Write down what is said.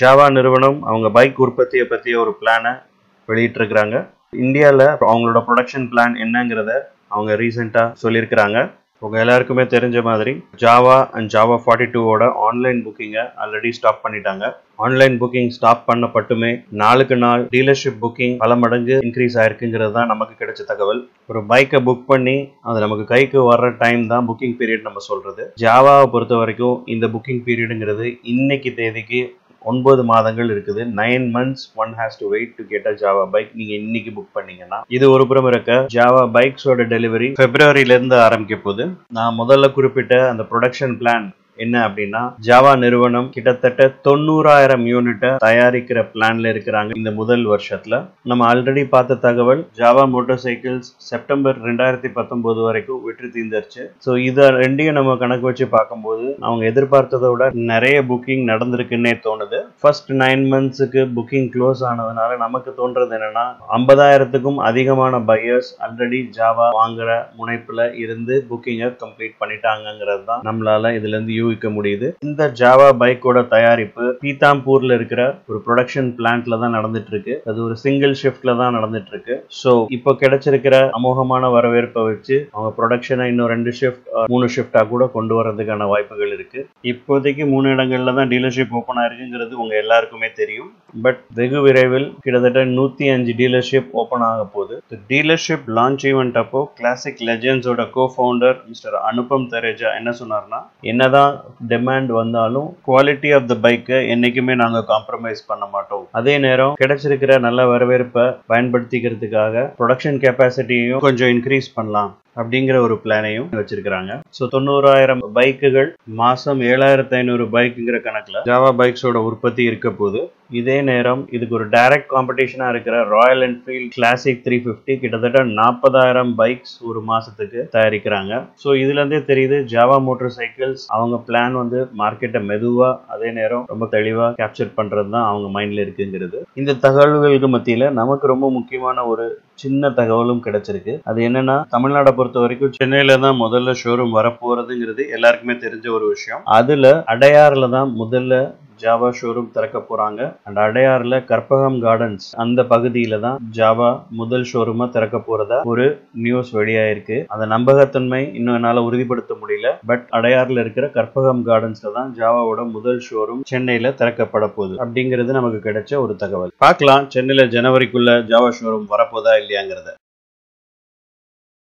Java நிறுவனம் அவங்க bike உற்பத்தியை பற்றிய ஒரு பிளானை வெளியிட்டிருக்கிறாங்க. இந்தியாவில் அவங்களோட ப்ரொடக்ஷன் பிளான் என்னங்கிறத அவங்க ரீசெண்டாக சொல்லியிருக்கிறாங்க. உங்கள் எல்லாருக்குமே தெரிஞ்ச மாதிரி ஜாவா அண்ட் ஜாவா ஃபார்ட்டி டூவோட ஆன்லைன் புக்கிங்கை ஆல்ரெடி ஸ்டாப் பண்ணிட்டாங்க. ஆன்லைன் புக்கிங் ஸ்டாப் பண்ணப்பட்டுமே நாளுக்கு நாள் டீலர்ஷிப் புக்கிங் பல மடங்கு இன்க்ரீஸ் ஆயிருக்குங்கிறது தான் நமக்கு கிடைச்ச தகவல். ஒரு பைக்கை புக் பண்ணி அது நமக்கு கைக்கு வர்ற டைம் தான் புக்கிங் பீரியட் நம்ம சொல்கிறது ஜாவாவை பொறுத்த வரைக்கும் இந்த புக்கிங் பீரியடுங்கிறது இன்னைக்கு தேதிக்கு ஒன்பது மாதங்கள் இருக்குது. Nine months one has to wait to get a Java bike நீங்க இன்னைக்கு புக் பண்ணீங்கன்னா இது ஒரு புறம் இருக்க. ஜாவா பைக்ஸோட டெலிவரி பிப்ரவரியில இருந்து ஆரம்பிக்க போகுது. நான் முதல்ல குறிப்பிட்ட அந்த ப்ரொடக்ஷன் பிளான் என்ன அப்படின்னா ஜாவா நிறுவனம் கிட்டத்தட்ட தொண்ணூறாயிரம் யூனிட்டை தயாரிக்கிற பிளான்ல இருக்கிறாங்க இந்த முதல் வருஷத்துல. நம்ம ஆல்ரெடி பார்த்த தகவல் ஜாவா மோட்டார் சைக்கிள்ஸ் செப்டம்பர் ரெண்டாயிரத்தி பத்தொன்பது வரைக்கும் விற்று தீர்ந்துருச்சு. ஸோ இதை ரெண்டையும் நம்ம கணக்கு வச்சு பார்க்கும்போது அவங்க எதிர்பார்த்ததை விட நிறைய புக்கிங் நடந்திருக்குன்னே தோணுது. ஃபர்ஸ்ட் நைன் மந்த்ஸுக்கு புக்கிங் க்ளோஸ் ஆனதுனால நமக்கு தோன்றது என்னன்னா ஐம்பதாயிரத்துக்கும் அதிகமான பையர்ஸ் ஆல்ரெடி ஜாவா வாங்குற முனைப்புல இருந்து புக்கிங்கை கம்ப்ளீட் பண்ணிட்டாங்கிறது தான் நம்மளால இதுல இருந்து யூகிக்க முடியுது. இந்த ஜாவா பைக்கோட தயாரிப்பு பீதாம்பூர்ல இருக்கிற ஒரு ப்ரொடக்ஷன் பிளான்ட்ல தான் நடந்துட்டு இருக்கு அது ஒரு சிங்கிள் ஷிஃப்ட்ல தான் நடந்துட்டு இருக்கு ஸோ இப்போ கிடைச்சிருக்கிற அமோகமான வரவேற்பை வச்சு அவங்க ப்ரொடக்ஷனை இன்னும் ரெண்டு ஷிஃப்ட் மூணு ஷிஃப்டா கூட கொண்டு வரதுக்கான வாய்ப்புகள் இருக்கு. இப்போதைக்கு மூணு இடங்கள்ல தான் டீலர்ஷிப் ஓப்பன் ஆயிருக்குங்கிறது உங்க எல்லாருக்குமே தெரியும். பட் வெகு விரைவில் கிட்டத்தட்ட நூத்தி அஞ்சு டீலர்ஷிப் ஓப்பன் ஆக போகுது. டீலர்ஷிப் லான்ச் ஈவெண்ட் அப்போ classic லெஜெண்ட்ஸோட co founder mister Anupam Tareja என்ன சொன்னார்னா என்னதான் டிமாண்ட் வந்தாலும் குவாலிட்டி ஆஃப் த பைக்கை என்னைக்குமே நாங்கள் காம்ப்ரமைஸ் பண்ண மாட்டோம். அதே நேரம் கிடைச்சிருக்கிற நல்ல வரவேற்பை பயன்படுத்திக்கிறதுக்காக ப்ரொடக்ஷன் கெப்பாசிட்டியையும் கொஞ்சம் இன்க்ரீஸ் பண்ணலாம். அப்படிங்கிற ஒரு பிளானையும் வச்சிருக்கிறாங்க. ஸோ தொண்ணூறாயிரம் பைக்குகள் மாசம் ஏழாயிரத்தி ஐநூறு பைக்குங்கிற கணக்கில் ஜாவா பைக்ஸோட உற்பத்தி இருக்க போது இதே நேரம் இதுக்கு ஒரு டைரக்ட் காம்படிஷனாக இருக்கிற Royal Enfield classic three fifty கிட்டத்தட்ட நாற்பதாயிரம் பைக்ஸ் ஒரு மாசத்துக்கு தயாரிக்கிறாங்க. ஸோ இதுல இருந்தே தெரியுது ஜாவா மோட்டார் சைக்கிள்ஸ் அவங்க பிளான் வந்து மார்க்கெட்டை மெதுவாக அதே நேரம் ரொம்ப தெளிவாக கேப்சர் பண்றது தான் அவங்க மைண்ட்ல இருக்குங்கிறது. இந்த தகவல்களுக்கு மத்தியில் நமக்கு ரொம்ப முக்கியமான ஒரு சின்ன தகவலும் கிடைச்சிருக்கு. அது என்னன்னா தமிழ்நாடு பொறுத்த வரைக்கும் சென்னையில தான் முதல்ல ஷோரூம் வரப்போறதுங்கிறது எல்லாருக்குமே தெரிஞ்ச ஒரு விஷயம். அதுல அடையாறுல தான் முதல்ல ஜாவா ஷோரூம் திறக்க போறாங்க. அண்ட் அடையாறுல கற்பகம் கார்டன்ஸ் அந்த பகுதியில தான் ஜாவா முதல் ஷோரூமா திறக்க போறதா ஒரு நியூஸ் வெளியாயிருக்கு. அந்த நம்பகத்தன்மை இன்னும் என்னால உறுதிப்படுத்த முடியல. பட் அடையாறுல இருக்கிற கற்பகம் கார்டன்ஸ்ல தான் ஜாவாவோட முதல் ஷோரூம் சென்னையில திறக்கப்பட போகுது அப்படிங்கிறது நமக்கு கிடைச்ச ஒரு தகவல். பார்க்கலாம் சென்னையில ஜனவரிக்குள்ள ஜாவா ஷோரூம் வரப்போதா இல்லையாங்கிறத.